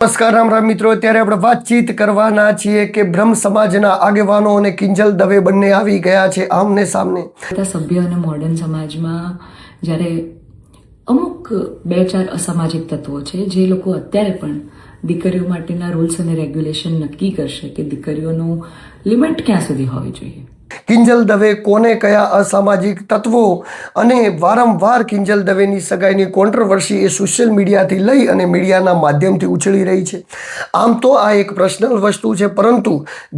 નમસ્કાર, રામ રામ મિત્રો. અત્યારે આપણે વાતચીત કરવાના છીએ કે બ્રહ્મ સમાજના આગેવાનો અને કિંજલ દવે બંને આવી ગયા છે આમને સામને. સભ્ય અને મોડર્ન સમાજમાં જ્યારે અમુક બે ચાર અસામાજિક તત્વો છે, જે લોકો અત્યારે પણ દીકરીઓ માટેના રૂલ્સ અને રેગ્યુલેશન નક્કી કરશે કે દીકરીઓનું લિમિટ ક્યાં સુધી હોવી જોઈએ. કિંજલ દવે કોને કયા અસામાજિક તત્વો અને વારંવાર કિંજલ દવેની સગાઈની કોન્ટ્રોવર્સી એ સોશિયલ મીડિયાથી લઈ અને મીડિયાના માધ્યમથી ઉછળી રહી છે. આમ તો આ એક પર્સનલ વસ્તુ છે, પરંતુ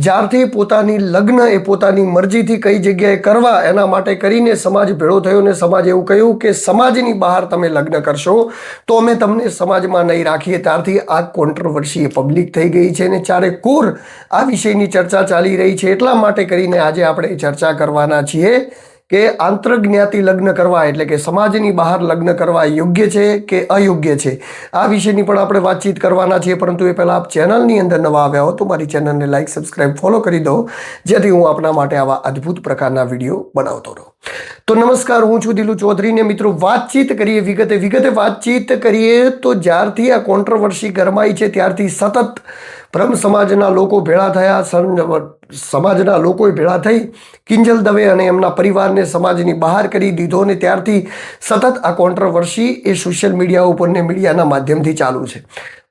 જ્યારથી પોતાની લગ્ન એ પોતાની મરજીથી કઈ જગ્યાએ કરવા એના માટે કરીને સમાજ ભેળો થયો ને સમાજ એવું કહ્યું કે સમાજની બહાર તમે લગ્ન કરશો, તો અમે તમને સમાજમાં નહીં રાખીએ. ત્યારથી આ કોન્ટ્રોવર્સી એ પબ્લિક થઈ ગઈ છે અને ચારે કોર આ વિષયની ચર્ચા ચાલી રહી છે. એટલા માટે કરીને આજે આપણે ચર્ચા કરવાના છીએ કે આંતરજ્ઞાતિ લગ્ન કરવા એટલે કે સમાજની બહાર લગ્ન કરવા યોગ્ય છે કે અયોગ્ય છે? આ વિષયની પણ આપણે વાતચીત કરવાના છીએ, પરંતુ એ પહેલાં આપ ચેનલની અંદર નવા આવ્યા હો તો મારી ચેનલને લાઇક સબસ્ક્રાઇબ, ફોલો કરી દો, જેથી હું આપના માટે આવા અદ્ભુત પ્રકારના વીડિયો બનાવતો રહું. તો નમસ્કાર, હું છું દિલુ ચૌધરી ને મિત્રો વાતચીત કરીએ વિગતે વિગતે વાતચીત કરીએ તો જ્યારથી આ કોન્ટ્રોવર્સી ગરમાઈ છે, ત્યારથી સતત બ્રહ્મ સમાજના લોકો ભેળા થયા સમાજના લોકોએ ભેળા થઈ, કિંજલ દવે અને એમના પરિવારને સમાજની બહાર કરી દીધો અને ત્યારથી સતત આ કોન્ટ્રોવર્સી એ સોશિયલ મીડિયા ઉપર ને મીડિયાના માધ્યમથી ચાલુ છે.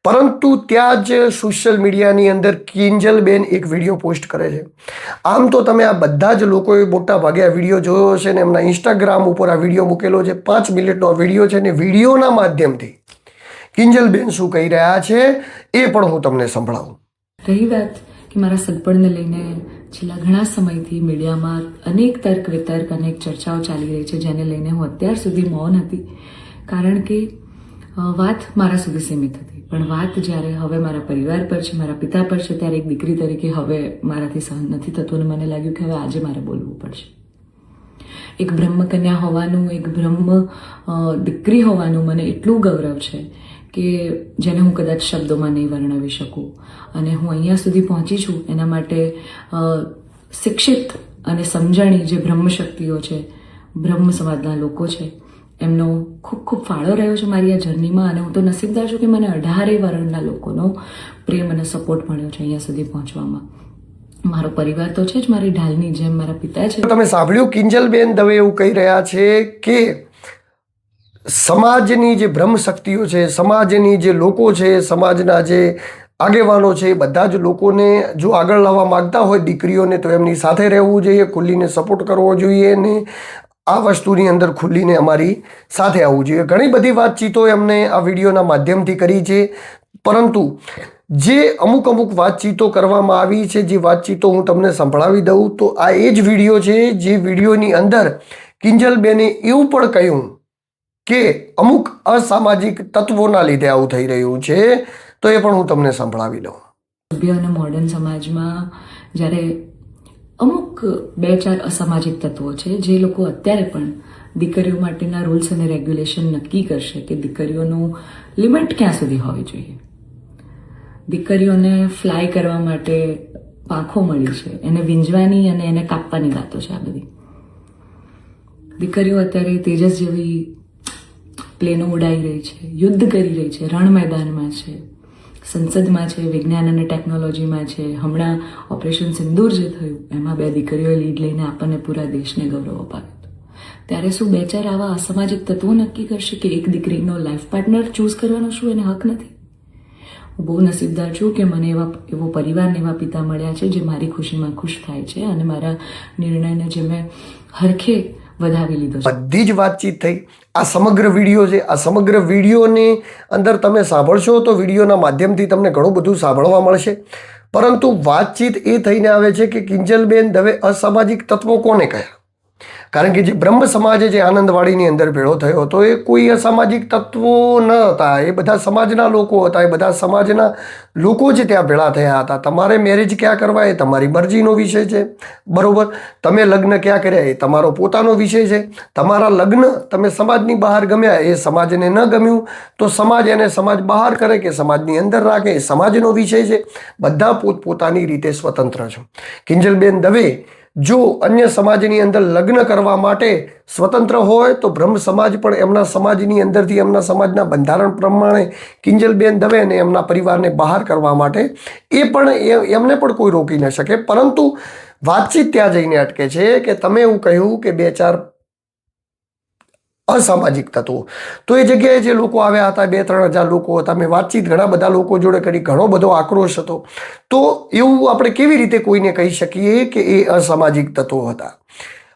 પરંતુ ત્યાં જ સોશિયલ મીડિયાની અંદર કિંજલબેન એક વીડિયો પોસ્ટ કરે છે. આમ તો તમે આ બધા જ લોકોએ મોટા ભાગે આ વીડિયો જોયો હશે ને એમના ઇન્સ્ટાગ્રામ ઉપર આ વીડિયો મૂકેલો છે. પાંચ મિનિટનો વીડિયો છે ને વિડીયોના માધ્યમથી કિંજલબેન શું કહી રહ્યા છે એ પણ હું તમને સંભળાવું. રહી વાત કે મારા સગપણને લઈને છેલ્લા ઘણા સમયથી મીડિયામાં અનેક તર્ક વિતર્ક, અનેક ચર્ચાઓ ચાલી રહી છે, જેને લઈને હું અત્યાર સુધી મૌન હતી. કારણ કે વાત મારા સુધી સીમિત હતી. પણ વાત જ્યારે હવે મારા પરિવાર પર છે, મારા પિતા પર છે, ત્યારે એક દીકરી તરીકે હવે મારાથી સહન નથી થતું અને મને લાગ્યું કે હવે આજે મારે બોલવું પડશે. એક બ્રહ્મકન્યા હોવાનું, એક બ્રહ્મ દીકરી હોવાનું મને એટલું ગૌરવ છે કે જેને હું કદાચ શબ્દોમાં નહીં વર્ણવી શકું. અને હું અહીંયા સુધી પહોંચી છું, એના માટે શિક્ષિત અને સમજણી જે બ્રહ્મશક્તિઓ છે, બ્રહ્મ સમાજના લોકો છે, એમનો ખૂબ ખૂબ ફાળો રહ્યો છે મારી આ જર્નીમાં અને હું તો નસીબદાર છું કે મને અઢારે વર્ણના લોકોનો પ્રેમ અને સપોર્ટ મળ્યો છે અહીંયા સુધી પહોંચવામાં. મારો પરિવાર તો છે જ મારી ઢાલની જેમ, મારા પિતા છે. તમે સાંભળ્યું કિંજલબેન દવે એવું કહી રહ્યા છે કે સમાજની જે બ્રહ્મ શક્તિઓ છે, સમાજની જે લોકો છે, સમાજના જે આગેવાનો છે, એ બધા જ લોકોને જો આગળ લાવવા માગતા હોય દીકરીઓને, તો એમની સાથે રહેવું જોઈએ, ખુલ્લીને સપોર્ટ કરવો જોઈએ ને આ વસ્તુની અંદર ખુલ્લીને અમારી સાથે આવવું જોઈએ. ઘણી બધી વાતચીતો એમને આ વિડીયોના માધ્યમથી કરી છે. પરંતુ જે અમુક અમુક વાતચીતો કરવામાં આવી છે, જે વાતચીતો હું તમને સંભળાવી દઉં, તો આ એ જ વીડિયો છે, જે વિડીયોની અંદર કિંજલબેને એવું પણ કહ્યું કે અમુક અસામાજિક તત્વોના લીધે આવું થઈ રહ્યું છે, તો એ પણ હું તમને સંભળાવી દઉં સભ્ય અને મોડર્ન સમાજમાં જ્યારે અમુક બે ચાર અસામાજિક તત્વો છે, જે લોકો અત્યારે પણ દીકરીઓ માટેના રૂલ્સ અને રેગ્યુલેશન નક્કી કરશે કે દીકરીઓનું લિમિટ ક્યાં સુધી હોવી જોઈએ. દીકરીઓને ફ્લાય કરવા માટે પાંખો મળી છે, એને વીંજવાની અને એને કાપવાની વાતો છે આ બધી. દીકરીઓ અત્યારે તેજસ જેવી પ્લેનો ઉડાઈ રહી છે, યુદ્ધ કરી રહી છે, રણ મેદાનમાં છે, સંસદમાં છે, વિજ્ઞાન અને ટેકનોલોજીમાં છે. હમણાં ઓપરેશન સિંદૂર જે થયું, એમાં બે દીકરીઓ લીડ લઈને આપણને પૂરા દેશને ગૌરવ અપાવ્યો ત્યારે શું બે ચાર આવા અસામાજિક તત્વો નક્કી કરશે કે એક દીકરીનો લાઈફ પાર્ટનર ચૂઝ કરવાનો શું એને હક નથી? હું બહુ નસીબદાર છું કે મને એવા એવો પરિવારને એવા પિતા મળ્યા છે જે મારી ખુશીમાં ખુશ થાય છે અને મારા નિર્ણયને જે મેં હરખે વધાવી લીધો બધી જ વાતચીત થઈ. આ સમગ્ર વીડિયો છે, આ સમગ્ર વિડીયોની અંદર તમે સાંભળશો તો વિડીયોના માધ્યમથી તમને ઘણું બધું સાંભળવા મળશે. પરંતુ વાતચીત એ થઈને આવે છે કે કિંજલબેન દવે અસામાજિક તત્વો કોને કયા કારણ કે જે બ્રહ્મ સમાજ જે આનંદવાડીની અંદર ભેળો થયો હતો, એ કોઈ અસામાજિક તત્વો ન હતા. એ બધા સમાજના લોકો હતા, એ બધા સમાજના લોકો જ ત્યાં ભેળા થયા હતા. તમારે મેરેજ ક્યાં કરવા, એ તમારી મરજીનો વિષય છે. બરાબર? તમે લગ્ન ક્યાં કર્યા, એ તમારો પોતાનો વિષય છે. તમારા લગ્ન તમે સમાજની બહાર ગમ્યા, એ સમાજને ન ગમ્યું, તો સમાજ એને સમાજ બહાર કરે કે સમાજની અંદર રાખે, એ સમાજનો વિષય છે. બધા પોતપોતાની રીતે સ્વતંત્ર છે. કિંજલબેન દવે જો અન્ય સમાજની અંદર લગ્ન કરવા માટે સ્વતંત્ર હોય, તો બ્રહ્મ સમાજ પણ એમના સમાજની અંદરથી એમના સમાજના બંધારણ પ્રમાણે કિંજલબેન દવેને એમના પરિવારને બહાર કરવા માટે એ પણ એમને પણ કોઈ રોકી ન શકે. પરંતુ વાતચીત ત્યાં જઈને અટકે છે કે તમે એવું કહ્યું કે બે ચાર અસામાજિક તત્વો. તો એ જગ્યાએ જે લોકો આવ્યા હતા, બે, ત્રણ હજાર લોકો હતા મેં વાતચીત ઘણા બધા લોકો જોડે કરી, ઘણો બધો આક્રોશ હતો. તો એવું આપણે કેવી રીતે કોઈને કહી શકીએ કે એ અસામાજિક તત્વો હતા?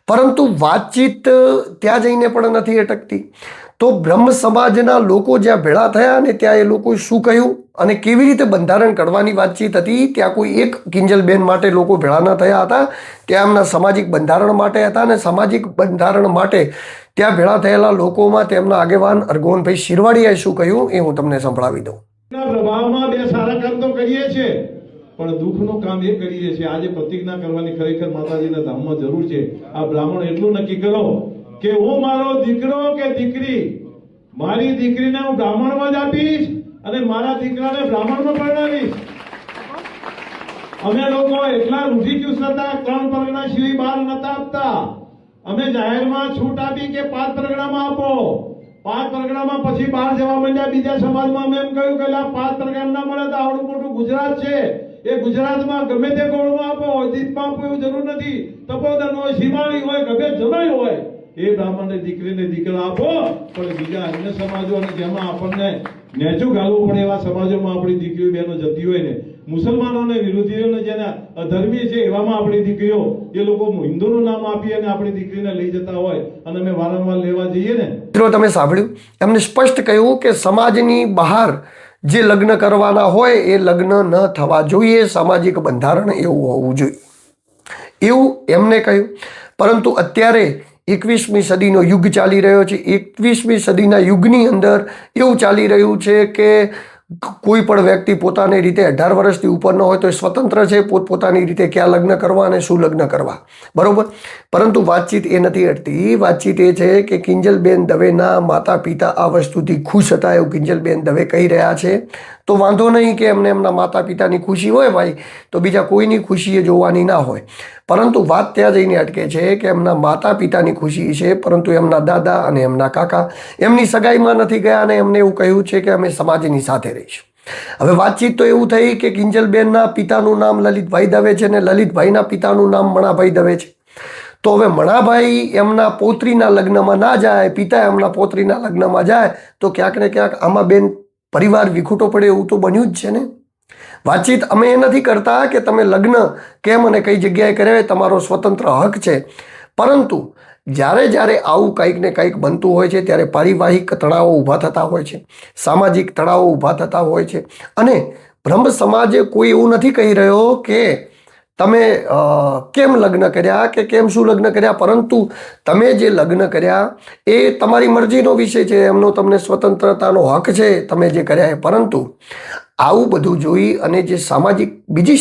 પરંતુ વાતચીત ત્યાં જઈને પણ નથી અટકતી. તો બ્રહ્મ સમાજના લોકો જ્યાં ભેળા થયા ને ત્યાં એ લોકોએ શું કહ્યું અને કેવી રીતે બંધારણ કરવાની વાતચીત હતી, ત્યાં કોઈ એક કિંજલબેન માટે લોકો ભેળા ન થયા હતા, ત્યાં એમના સામાજિક બંધારણ માટે હતા અને સામાજિક બંધારણ માટે ત્યાં ભેળા થયેલા લોકોમાં તેમના આગેવાન અરગોનભાઈ શિરવાડીયાએ શું કહ્યું એ હું તમને સંભળાવી દઉં. પ્રભાવમાં બે સારા કામ તો કરીએ છીએ. પણ દુઃખનું કામ એ કરીએ છીએ આજે પ્રતિજ્ઞા કરવાની ખરેખર માતાજીના ધામમાં જરૂર છે. આ બ્રાહ્મણ એટલું નક્કી કરો કે હું મારો દીકરો કે દીકરી, મારી દીકરીને હું બ્રાહ્મણમાં જ આપીશ અને મારા દીકરાને બ્રાહ્મણમાં પરણાવીશ. અમે લોકો એટલા રૂઢિચુસ્ત હતા, ત્રણ પરગણા સિવાય બહાર નતા આપતા. અમે જાહેરમાં છૂટ આપી કે પાંચ પરગણામાં આપો. પાંચ પરગણામાં પછી બહાર જવા માંડ્યા, બીજા સમાજમાં અમે એમ કહ્યું કે પાંચ પરગણા ના મળે તો આવડું મોટું ગુજરાત છે. એ ગુજરાતમાં ગમે તે ગોળમાં આપો દીપમાં આપો, એવું જરૂર નથી. તપોદન હોય શિમાળી હોય, ગમે જમાઈ હોય, એ બ્રાહ્મણને દીકરીને દીકરા આપો. પણ બીજા અન્ય સમાજો અને જેમાં આપણને નેચું ગાળવું પડે એવા સમાજોમાં આપણી દીકરીઓ બહેનો જતી હોય ને, મુસલમાનોને, વિરોધીઓને જેને અધર્મી છે એવામાં આપણી દીકરીઓ, એ લોકો હિન્દુનું નામ આપી અને આપણી દીકરીને લઈ જતા હોય. અને અમે વારંવાર લેવા જઈએ ને. મિત્રો, તમે સાંભળ્યું? એમને સ્પષ્ટ કહ્યું કે સમાજની બહાર જે લગ્ન કરવાના હોય એ લગ્ન ન થવા જોઈએ. સામાજિક બંધારણ એવું હોવું જોઈએ. એવું એમને કહ્યું. પરંતુ અત્યારે એકવીસમી સદીનો યુગ ચાલી રહ્યો છે. એકવીસમી સદીના યુગની અંદર એવું ચાલી રહ્યું છે કે કોઈ પણ વ્યક્તિ પોતાની રીતે અઢાર વર્ષથી ઉપરનો હોય તો એ સ્વતંત્ર છે પોતપોતાની રીતે ક્યાં લગ્ન કરવા અને શું લગ્ન કરવા. બરાબર? પરંતુ વાતચીત એ નથી અટતી. વાતચીત એ છે કે કિંજલબેન દવેના માતા પિતા આ વસ્તુથી ખુશ હતા એવું કિંજલબેન દવે કહી રહ્યા છે. તો વાંધો નહીં કે એમને એમના માતા પિતાની ખુશી હોય ભાઈ, તો બીજા કોઈની ખુશી એ જોવાની ના હોય. પરંતુ વાત ત્યાં જઈને અટકે છે કે એમના માતા પિતાની ખુશી છે, પરંતુ એમના દાદા અને એમના કાકા એમની સગાઈમાં નથી ગયા અને એમને એવું કહ્યું છે કે અમે સમાજની સાથે રહીશું. હવે વાતચીત તો એવું થઈ કે કિંજલબેનના પિતાનું નામ લલિતભાઈ દવે છે અને લલિતભાઈના પિતાનું નામ મણાભાઈ દવે છે. તો હવે મણાભાઈ એમના પોત્રીના લગ્નમાં ના જાય, પિતા એમના પોત્રીના લગ્નમાં જાય, તો ક્યાંક ને ક્યાંક આમાં બેન પરિવાર વિખૂટો પડે એવું તો બન્યું જ છે ને? વાતચીત અમે એ નથી કરતા કે તમે લગ્ન કેમ અને કઈ જગ્યાએ કર્યા તમારો સ્વતંત્ર હક છે. પરંતુ જ્યારે જ્યારે આવું કંઈક ને કંઈક બનતું હોય છે, ત્યારે પારિવારિક તણાવો ઊભા થતા હોય છે, સામાજિક તણાવો ઊભા થતા હોય છે. અને બ્રહ્મ સમાજે કોઈ એવું નથી કહી રહ્યો કે તમે કેમ લગ્ન કર્યા કે કેમ શું લગ્ન કર્યા? પરંતુ તમે જે લગ્ન કર્યા એ તમારી મરજીનો વિષય છે, એમનો તમને સ્વતંત્રતાનો હક છે તમે જે કર્યા એ. પરંતુ આવું બધું જોઈ અને જે સામાજિક બીજી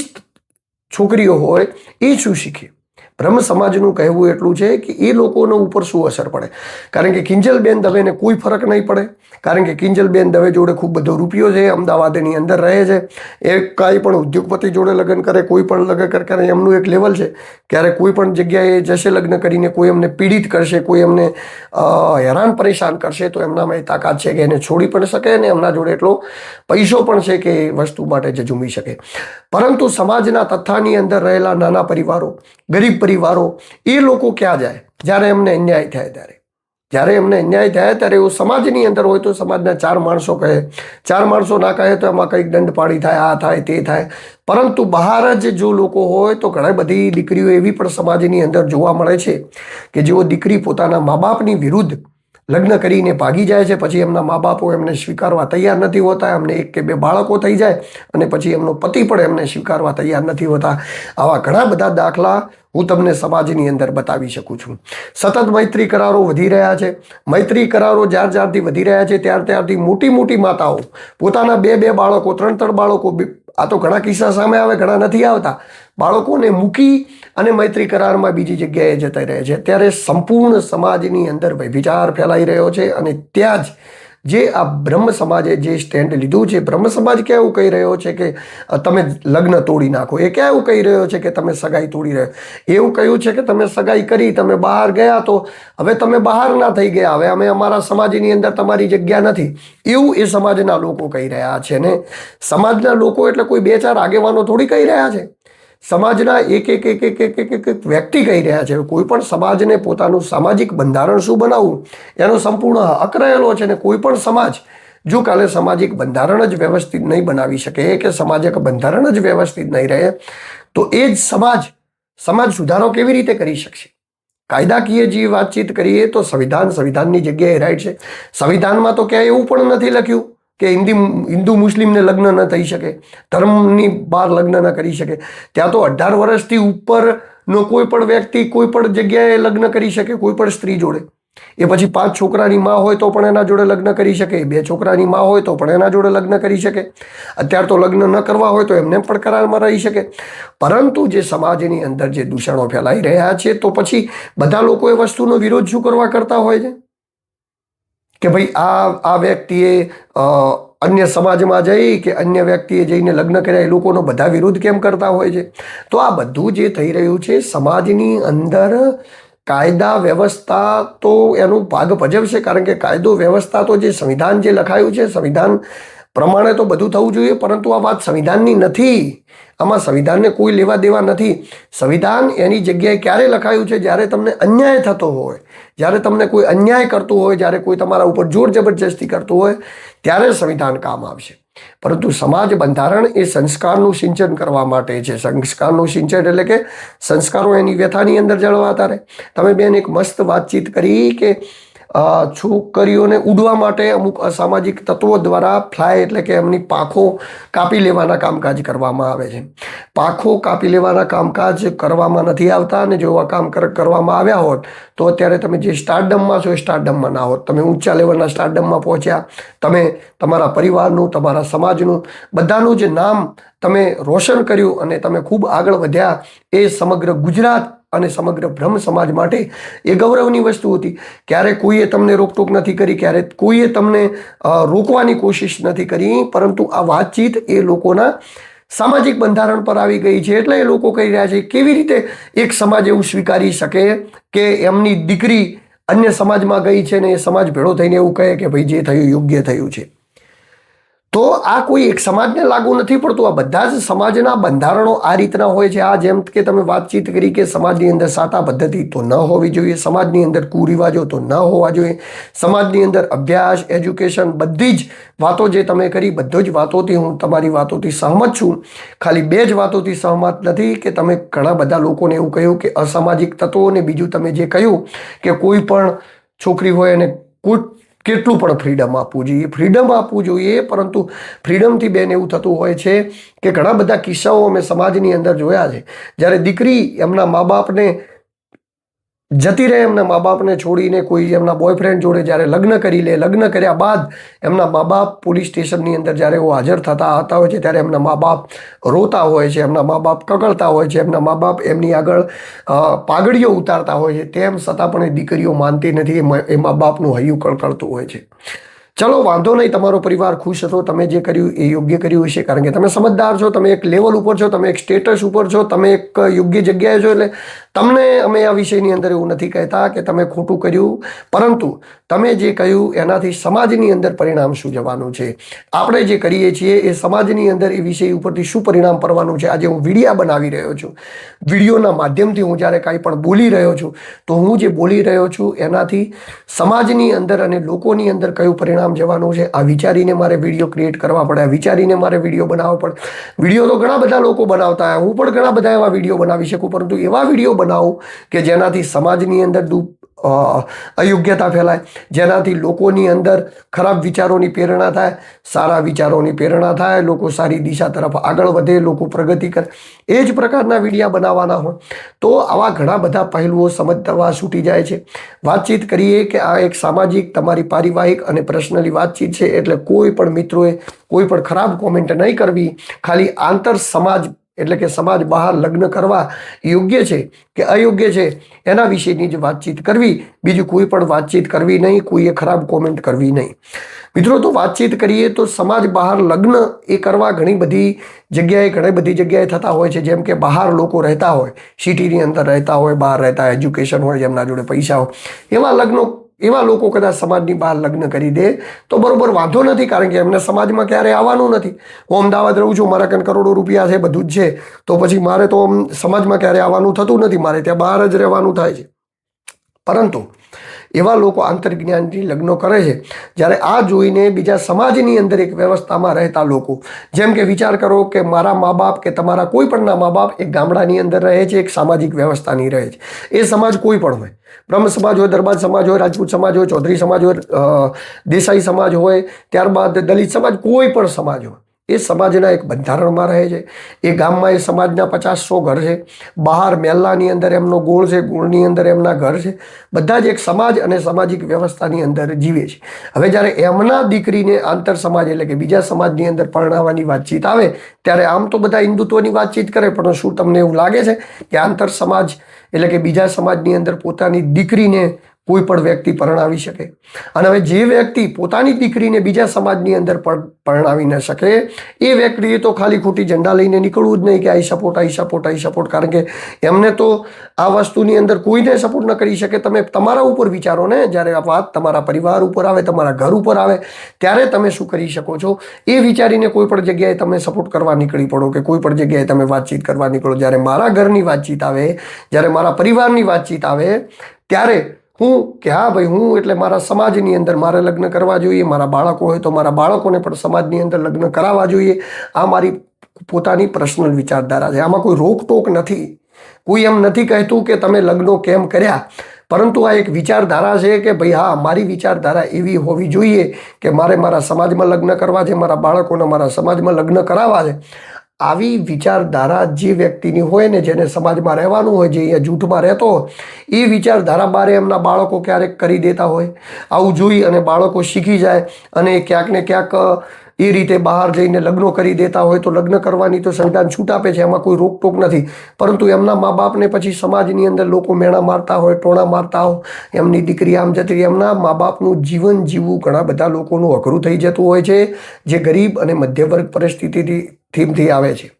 છોકરીઓ હોય, એ શું શીખે? બ્રહ્મ સમાજનું કહેવું એટલું છે કે એ લોકોનો ઉપર શું અસર પડે? કારણ કે કિંજલબેન દવેને કોઈ ફરક નહીં પડે. કારણ કે કિંજલબેન દવે જોડે ખૂબ બધો રૂપિયો છે, અમદાવાદની અંદર રહે છે. એ કાંઈ પણ ઉદ્યોગપતિ જોડે લગ્ન કરે, કોઈ પણ લગ્ન કરે એમનું એક લેવલ છે. ક્યારે કોઈ પણ જગ્યાએ જશે લગ્ન કરીને, કોઈ એમને પીડિત કરશે, કોઈ એમને હેરાન પરેશાન કરશે, તો એમનામાં એ તાકાત છે કે એને છોડી પણ શકે અને એમના જોડે એટલો પૈસો પણ છે કે વસ્તુ માટે જજુમી શકે. પરંતુ સમાજના તથ્થાની અંદર રહેલા નાના પરિવારો, ગરીબ પરિવારો એ લોકો ક્યાં જાય? જ્યારે એમને અન્યાય થાય ત્યારે. જ્યારે એમને અન્યાય થાય ત્યારે એવું સમાજની અંદર હોય તો સમાજના ચાર માણસો કહે. ચાર માણસો ના કહે તો એમાં કંઈક દંડ પાડી થાય, આ થાય, તે થાય. પરંતુ બહાર જ જો લોકો હોય તો ઘણી બધી દીકરીઓ એવી પણ સમાજની અંદર જોવા મળે છે કે જેઓ દીકરી પોતાના મા બાપની વિરુદ્ધ લગ્ન કરીને ભાગી જાય છે. પછી એમના મા બાપો એમને સ્વીકારવા તૈયાર નથી હોતા. એમને એક કે બે બાળકો થઈ જાય અને પછી એમનો પતિ પણ એમને સ્વીકારવા તૈયાર નથી હોતા. આવા ઘણા બધા દાખલા હું તમને સમાજની અંદર બતાવી શકું છું. સતત મૈત્રી કરારો વધી રહ્યા છે. મૈત્રી કરારો જ્યાં જ્યારથી વધી રહ્યા છે, ત્યાર ત્યારથી મોટી મોટી માતાઓ, પોતાના બે બે બાળકો, ત્રણ ત્રણ બાળકો આ તો ઘણા કિસ્સા સામે આવે, ઘણા નથી આવતા. બાળકોને મૂકી અને મૈત્રી કરારમાં બીજી જગ્યાએ જતા રહે છે. ત્યારે સંપૂર્ણ સમાજની અંદર વિચાર ફેલાઈ રહ્યો છે અને ત્યાં જ જે આ બ્રહ્મ સમાજે જે સ્ટેન્ડ લીધું છે, બ્રહ્મ સમાજ ક્યાં એવું કહી રહ્યો છે કે તમે લગ્ન તોડી નાખો? એ ક્યાં એવું કહી રહ્યો છે કે તમે સગાઈ તોડી રહ્યો? એવું કહ્યું છે કે તમે સગાઈ કરી, તમે બહાર ગયા તો? હવે તમે બહાર ના થઈ ગયા, હવે અમે અમારા સમાજની અંદર તમારી જગ્યા નથી. એવું એ સમાજના લોકો કહી રહ્યા છે ને? સમાજના લોકો એટલે કોઈ બે ચાર આગેવાનો થોડી કહી રહ્યા છે? સમાજના એક એક એક એક એક એક એક વ્યક્તિ કહી રહ્યા છે કોઈ પણ સમાજને પોતાનું સામાજિક બંધારણ શું બનાવવું, એનો સંપૂર્ણ હક રહેલો છે ને કોઈ પણ સમાજ જો કાલે સામાજિક બંધારણ જ વ્યવસ્થિત નહીં બનાવી શકે કે સામાજિક બંધારણ જ વ્યવસ્થિત નહીં રહે, તો એ જ સમાજ સમાજ સુધારો કેવી રીતે કરી શકશે? કાયદાકીય જે વાતચીત કરીએ તો સંવિધાન, સંવિધાનની જગ્યાએ રાઈટ છે. સંવિધાનમાં તો ક્યાંય એવું પણ નથી લખ્યું. કે હિન્દી હિન્દુ મુસ્લિમને લગ્ન ન થઈ શકે, ધર્મની બહાર લગ્ન ન કરી શકે. ત્યાં તો અઢાર વર્ષથી ઉપરનો કોઈ પણ વ્યક્તિ કોઈ પણ જગ્યાએ લગ્ન કરી શકે, કોઈ પણ સ્ત્રી જોડે. એ પછી પાંચ છોકરાની માં હોય તો પણ એના જોડે લગ્ન કરી શકે, બે છોકરાની માં હોય તો પણ એના જોડે લગ્ન કરી શકે. અત્યાર તો લગ્ન ન કરવા હોય તો એમને પણ કરારમાં રહી શકે. પરંતુ જે સમાજની અંદર જે દૂષણો ફેલાઈ રહ્યા છે, તો પછી બધા લોકો એ વસ્તુનો વિરોધ શું કરવા કરતા હોય છે? કે ભાઈ આ આ વ્યક્તિએ અન્ય સમાજમાં જઈ કે અન્ય વ્યક્તિએ જઈને લગ્ન કર્યા, એ લોકોનો બધા વિરોધ કેમ કરતા હોય છે? તો આ બધું જે થઈ રહ્યું છે, સમાજની અંદર કાયદા વ્યવસ્થા તો એનું ભાગ ભજવશે, કારણ કે કાયદો વ્યવસ્થા તો જે સંવિધાન જે લખાયું છે, સંવિધાન પ્રમાણે તો બધું થવું જોઈએ, પરંતુ આ વાત સંવિધાનની નથી. આમાં સંવિધાનને કોઈ લેવા દેવા નથી. સંવિધાન એની જગ્યાએ ક્યારે લખાયું છે? જ્યારે તમને અન્યાય થતો હોય, જ્યારે તમને કોઈ અન્યાય કરતું હોય, જ્યારે કોઈ તમારા ઉપર જોર જબરજસ્તી કરતું હોય, ત્યારે સંવિધાન કામ આવશે. પરંતુ સમાજ બંધારણ એ સંસ્કારનું સિંચન કરવા માટે છે. સંસ્કારનું સિંચન એટલે કે સંસ્કારો એની વ્યથાની અંદર જળવાતા રહે. તમે બેન એક મસ્ત વાતચીત કરી કે છોકરીઓને ઉડવા માટે અમુક અસામાજિક તત્વો દ્વારા ફ્લાય એટલે કે એમની પાંખો કાપી લેવાના કામકાજ કરવામાં આવે છે. પાંખો કાપી લેવાના કામકાજ કરવામાં નથી આવતા અને જો આ કામ કર- કરવામાં આવ્યા હોત, તો અત્યારે તમે જે સ્ટારડમમાં છો એ સ્ટારડમમાં ના હોત. તમે ઊંચા લેવલના સ્ટારડમમાં પહોંચ્યા, તમે તમારા પરિવારનું, તમારા સમાજનું, બધાનું જે નામ તમે રોશન કર્યું અને તમે ખૂબ આગળ વધ્યા. એ સમગ્ર ગુજરાત અને સમગ્ર બ્રહ્મ સમાજ માટે એ ગૌરવની વસ્તુ હતી. ક્યારે કોઈએ તમને રોકટોક નથી કરી, ક્યારે કોઈએ તમને રોકવાની કોશિશ નથી કરી, પરંતુ આ વાતચીત એ લોકોના સામાજિક બંધારણ પર આવી ગઈ છે. એટલે એ લોકો કહી રહ્યા છે, કેવી રીતે એક સમાજ એવું સ્વીકારી શકે કે એમની દીકરી અન્ય સમાજમાં ગઈ છે ને એ સમાજ ભેળો થઈને એવું કહે કે ભાઈ જે થયું, યોગ્ય થયું છે. તો આ કોઈ એક સમાજને લાગુ નથી પડતું. આ બધા જ સમાજના બંધારણો આ રીતના હોય છે. આ જેમ કે તમે વાતચીત કરી કે સમાજની અંદર સાતા પદ્ધતિ તો ન હોવી જોઈએ. સમાજની અંદર કુરિવાજો તો ન હોવા જોઈએ. સમાજની અંદર અભ્યાસ, એજ્યુકેશન બધી જ વાતો જે તમે કરી, બધો જ વાતોથી હું તમારી વાતોથી સહમત છું. ખાલી બે જ વાતોથી સહમત નથી કે તમે ઘણા બધા લોકોને એવું કહ્યું કે અસામાજિક તત્વો ને બીજું તમે જે કહ્યું કે કોઈ પણ છોકરી હોય અને કોઈ કેટલું પણ ફ્રીડમ આપવું જોઈએ. ફ્રીડમ આપવું જોઈએ, પરંતુ ફ્રીડમથી બેન એવું થતું હોય છે કે ઘણા બધા કિસ્સાઓ અમે સમાજની અંદર જોયા છે. જ્યારે દીકરી એમના મા બાપને જતી રહે, એમના મા બાપને છોડીને કોઈ એમના બોયફ્રેન્ડ જોડે જ્યારે લગ્ન કરી લે, લગ્ન કર્યા બાદ એમના મા બાપ પોલીસ સ્ટેશનની અંદર જ્યારે એઓ હાજર થતા હતા હોય છે, ત્યારે એમના મા બાપ રોતા હોય છે, એમના મા બાપ કકળતા હોય છે, એમના મા બાપ એમની આગળ પાઘડીઓ ઉતારતા હોય છે, તેમ છતાં પણ એ દીકરીઓ માનતી નથી એ મા- બાપનું હૈયું કળકળતું હોય છે. ચલો, વાંધો નહીં, તમારો પરિવાર ખુશ હતો, તમે જે કર્યું એ યોગ્ય કર્યું હશે, કારણ કે તમે સમજદાર છો, તમે એક લેવલ ઉપર છો, તમે એક સ્ટેટસ ઉપર છો, તમે એક યોગ્ય જગ્યાએ છો, એટલે તમને અમે આ વિષયની અંદર એવું નથી કહેતા કે તમે ખોટું કર્યું, પરંતુ તમે જે કહ્યું એનાથી સમાજની અંદર પરિણામ શું જવાનું છે? આપણે જે કરીએ છીએ એ સમાજની અંદર એ વિષય ઉપરથી શું પરિણામ પડવાનું છે? આજે હું વિડીયા બનાવી રહ્યો છું. વિડીયોના માધ્યમથી હું જ્યારે કાંઈ પણ બોલી રહ્યો છું, તો હું જે બોલી રહ્યો છું એનાથી સમાજની અંદર અને લોકોની અંદર કયું પરિણામ જવાનું છે, આ વિચારીને મારે વીડિયો ક્રિએટ કરવા પડે વિચારીને મારે વીડિયો બનાવવો પડે. વીડિયો તો ઘણા બધા લોકો બનાવતા હું પણ ઘણા બધા એવા વીડિયો બનાવી શકું, પરંતુ એવા વીડિયો બનાવું કે જેનાથી સમાજની અંદર દુ અયોગ્યતા ફેલાય, જેનાથી લોકોની અંદર ખરાબ વિચારોની પ્રેરણા થાય, સારા વિચારોની પ્રેરણા થાય, લોકો સારી દિશા તરફ આગળ વધે, લોકો પ્રગતિ કરે, એ જ પ્રકારના વિડીયા બનાવવાના હોય. તો આવા ઘણા બધા પહેલુઓ સમજવા છૂટી જાય છે. વાતચીત કરીએ કે આ એક સામાજિક, તમારી પારિવારિક અને પર્સનલી વાતચીત છે, એટલે કોઈ પણ મિત્રોએ કોઈ પણ ખરાબ કોમેન્ટ નહીં કરવી. ખાલી આંતર સમાજ એટલે કે સમાજ બહાર લગ્ન કરવા યોગ્ય છે કે અયોગ્ય છે, એના વિશેની જ વાતચીત કરવી. બીજું કોઈ પણ વાતચીત કરવી નહીં, કોઈએ ખરાબ કોમેન્ટ કરવી નહીં. મિત્રો, તો વાતચીત કરીએ તો સમાજ બહાર લગ્ન એ કરવા ઘણી બધી જગ્યાએ, ઘણી બધી જગ્યાએ થતા હોય છે. જેમ કે બહાર લોકો રહેતા હોય સિટીની અંદર રહેતા હોય, બહાર રહેતા એજ્યુકેશન હોય, જેમના જોડે પૈસા હોય. એવા લગ્નો એવા લોકો કદાચ સમાજની બહાર લગ્ન કરી દે, તો બરોબર વાંધો નથી, કારણ કે એમને સમાજમાં ક્યારે આવવાનું નથી. હું અમદાવાદ રહું છું, મારા કન કરોડો રૂપિયા છે, બધું જ છે. તો પછી મારે તો સમાજમાં ક્યારે આવવાનું થતું નથી, મારે ત્યાં બહાર જ રહેવાનું થાય છે. પરંતુ એવા લોકો આંતરજ્ઞાનથી લગ્નો કરે છે. જ્યારે આ જોઈને બીજા સમાજની અંદર એક વ્યવસ્થામાં રહેતા લોકો, જેમ કે વિચાર કરો કે મારા મા બાપ કે તમારા કોઈ પણના મા બાપ એક ગામડાની અંદર રહે છે, એક સામાજિક વ્યવસ્થાની રહે છે. એ સમાજ કોઈ પણ હોય. બ્રહ્મ સમાજ હોય, દરબાર સમાજ હોય, રાજપૂત સમાજ હોય, ચૌધરી સમાજ હોય દેસાઈ સમાજ હોય, ત્યારબાદ દલિત સમાજ કોઈ પણ સમાજ હોય એ સમાજના એક બંધારણમાં રહે છે. એ ગામમાં એ સમાજના પચાસ સો ઘર છે. બહાર મહેલાની અંદર એમનો ગોળ છે, ગોળની અંદર એમના ઘર છે. બધા જ એક સમાજ અને સામાજિક વ્યવસ્થાની અંદર જીવે છે. હવે જ્યારે એમના દીકરીને આંતર સમાજ એટલે કે બીજા સમાજની અંદર પરણાવવાની વાતચીત આવે, ત્યારે આમ તો બધા હિન્દુત્વની વાતચીત કરે, પણ શું તમને એવું લાગે છે કે આંતર સમાજ એટલે કે બીજા સમાજની અંદર પોતાની દીકરીને કોઈ પણ વ્યક્તિ પરણાવી શકે. અને હવે જે વ્યક્તિ પોતાની દીકરીને બીજા સમાજની અંદર પણ પરણાવી ન શકે, એ વ્યક્તિએ તો ખાલી ખોટી ઝંડા લઈને નીકળવું જ નહીં કે I support I support I support કારણ કે એમને તો આ વસ્તુની અંદર કોઈને સપોર્ટ ન કરી શકે. તમે તમારા ઉપર વિચારો ને, જ્યારે આ વાત તમારા પરિવાર ઉપર આવે, તમારા ઘર ઉપર આવે, ત્યારે તમે શું કરી શકો છો? એ વિચારીને કોઈ પણ જગ્યાએ તમે સપોર્ટ કરવા નીકળી પડો કે કોઈ પણ જગ્યાએ તમે વાતચીત કરવા નીકળો. જ્યારે મારા ઘરની વાતચીત આવે, જ્યારે મારા પરિવારની વાતચીત આવે, ત્યારે હું કે હા ભાઈ, હું એટલે મારા સમાજની અંદર મારે લગ્ન કરવા જોઈએ, મારા બાળકો હોય તો મારા બાળકોને પણ સમાજની અંદર લગ્ન કરાવવા જોઈએ. આ મારી પોતાની પર્સનલ વિચારધારા છે. આમાં કોઈ રોકટોક નથી. કોઈ એમ નથી કહેતું કે તમે લગ્નો કેમ કર્યા. પરંતુ આ એક વિચારધારા છે કે ભાઈ, હા, મારી વિચારધારા એવી હોવી જોઈએ કે મારે મારા સમાજમાં લગ્ન કરવા છે, મારા બાળકોને મારા સમાજમાં લગ્ન કરાવવા છે. આવી વિચારધારા જે વ્યક્તિની હોય ને જેને સમાજમાં રહેવાનું હોય, જે અહીંયા જૂથમાં રહેતો હોય, એ વિચારધારા બારે એમના બાળકો ક્યારેક કરી દેતા હોય. આવું જોઈ અને બાળકો શીખી જાય અને ક્યાંક ને ક્યાંક એ રીતે બહાર જઈને લગ્નો કરી દેતા હોય તો લગ્ન કરવાની તો સંવિધાન છૂટ આપે છે, એમાં કોઈ રોકટોક નથી. પરંતુ એમના મા બાપને પછી સમાજની અંદર લોકો મેણા મારતા હોય, ટોણા મારતા હોય, એમની દીકરી આમ જતી એમના મા બાપનું જીવન જીવવું ઘણા બધા લોકોનું અઘરું થઈ જતું હોય છે. જે ગરીબ અને મધ્યવર્ગ પરિસ્થિતિથી થીમથી આવે છે.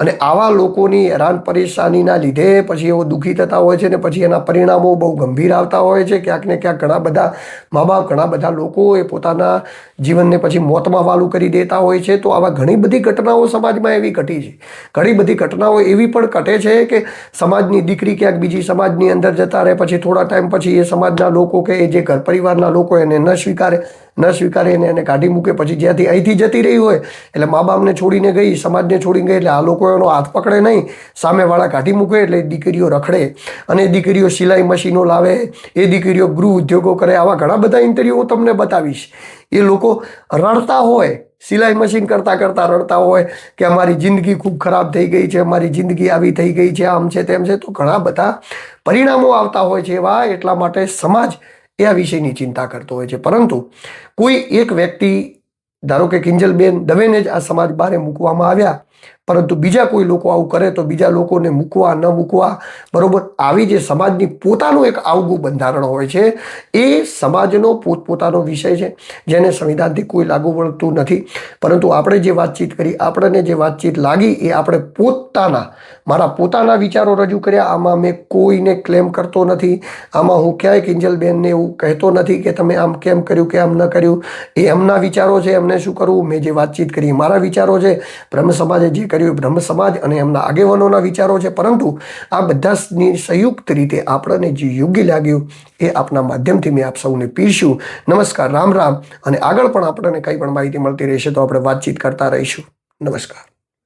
અને આવા લોકોની હેરાન પરેશાનીના લીધે પછી એઓ દુઃખી થતા હોય છે ને પછી એના પરિણામો બહુ ગંભીર આવતા હોય છે. ક્યાંક ને ક્યાંક ઘણા બધા મા બાપ ઘણા બધા લોકો એ પોતાના જીવનને પછી મોતમાં વાલું કરી દેતા હોય છે. તો આવા ઘણી બધી ઘટનાઓ સમાજમાં એવી ઘટી છે. ઘણી બધી ઘટનાઓ એવી પણ ઘટે છે કે સમાજની દીકરી ક્યાંક બીજી સમાજની અંદર જતા રહે, પછી થોડા ટાઈમ પછી એ સમાજના લોકો કે એ જે ઘર પરિવારના લોકો એને ન સ્વીકારે. ન સ્વીકારે એને એને કાઢી મૂકે. પછી જ્યાંથી અહીંથી જતી રહી હોય, એટલે મા બાપને છોડીને ગઈ, સમાજને છોડીને ગઈ, એટલે આ લોકો એનો હાથ પકડે નહીં, સામેવાળા કાઢી મૂકે, એટલે દીકરીઓ રખડે. અને દીકરીઓ સિલાઈ મશીનો લાવે, એ દીકરીઓ ગૃહ ઉદ્યોગો કરે. આવા ઘણા બધા ઇન્ટરવ્યૂ હું તમને બતાવીશ. એ લોકો રડતા હોય, સિલાઈ મશીન કરતાં કરતાં રડતા હોય કે અમારી જિંદગી ખૂબ ખરાબ થઈ ગઈ છે, અમારી જિંદગી આવી થઈ ગઈ છે, આમ છે તેમ છે. તો ઘણા બધા પરિણામો આવતા હોય છે એવા એટલા માટે સમાજ એ આ વિષયની ચિંતા કરતો હોય છે. પરંતુ કોઈ એક વ્યક્તિ, ધારો કે કિંજલબેન દવેને જ આ સમાજ બારે મૂકવામાં આવ્યા પરંતુ બીજા કોઈ લોકો આવું કરે તો બીજા લોકોને મૂકવા, ન મૂકવા, બરોબર? આવી જે સમાજની પોતાનું એક આવગું બંધારણ હોય છે, એ સમાજનો પોતપોતાનો વિષય છે, જેને સંવિધાનથી કોઈ લાગુ પડતું નથી. પરંતુ આપણે જે વાતચીત કરી, આપણને જે વાતચીત લાગી, એ આપણે પોતાના, મારા પોતાના વિચારો રજૂ કર્યા. આમાં મેં કોઈને ક્લેમ કરતો નથી. આમાં હું ક્યાંય કિંજલબેનને એવું કહેતો નથી કે તમે આમ કેમ કર્યું, કે આમ ન કર્યું. એ એમના વિચારો છે, એમને શું કરવું? મેં જે વાતચીત કરી મારા વિચારો છે. બ્રહ્મ સમાજે જે કર્યું એ બ્રહ્મ સમાજ અને એમના આગેવાનોના વિચારો છે. પરંતુ આ બધાની સંયુક્ત રીતે આપણને જે યોગ્ય લાગ્યું એ આપના માધ્યમથી મેં આપ સૌને પીરશું નમસ્કાર, રામ રામ. અને આગળ પણ આપણને કંઈ પણ માહિતી મળતી રહેશે તો આપણે વાતચીત કરતા રહીશું. નમસ્કાર.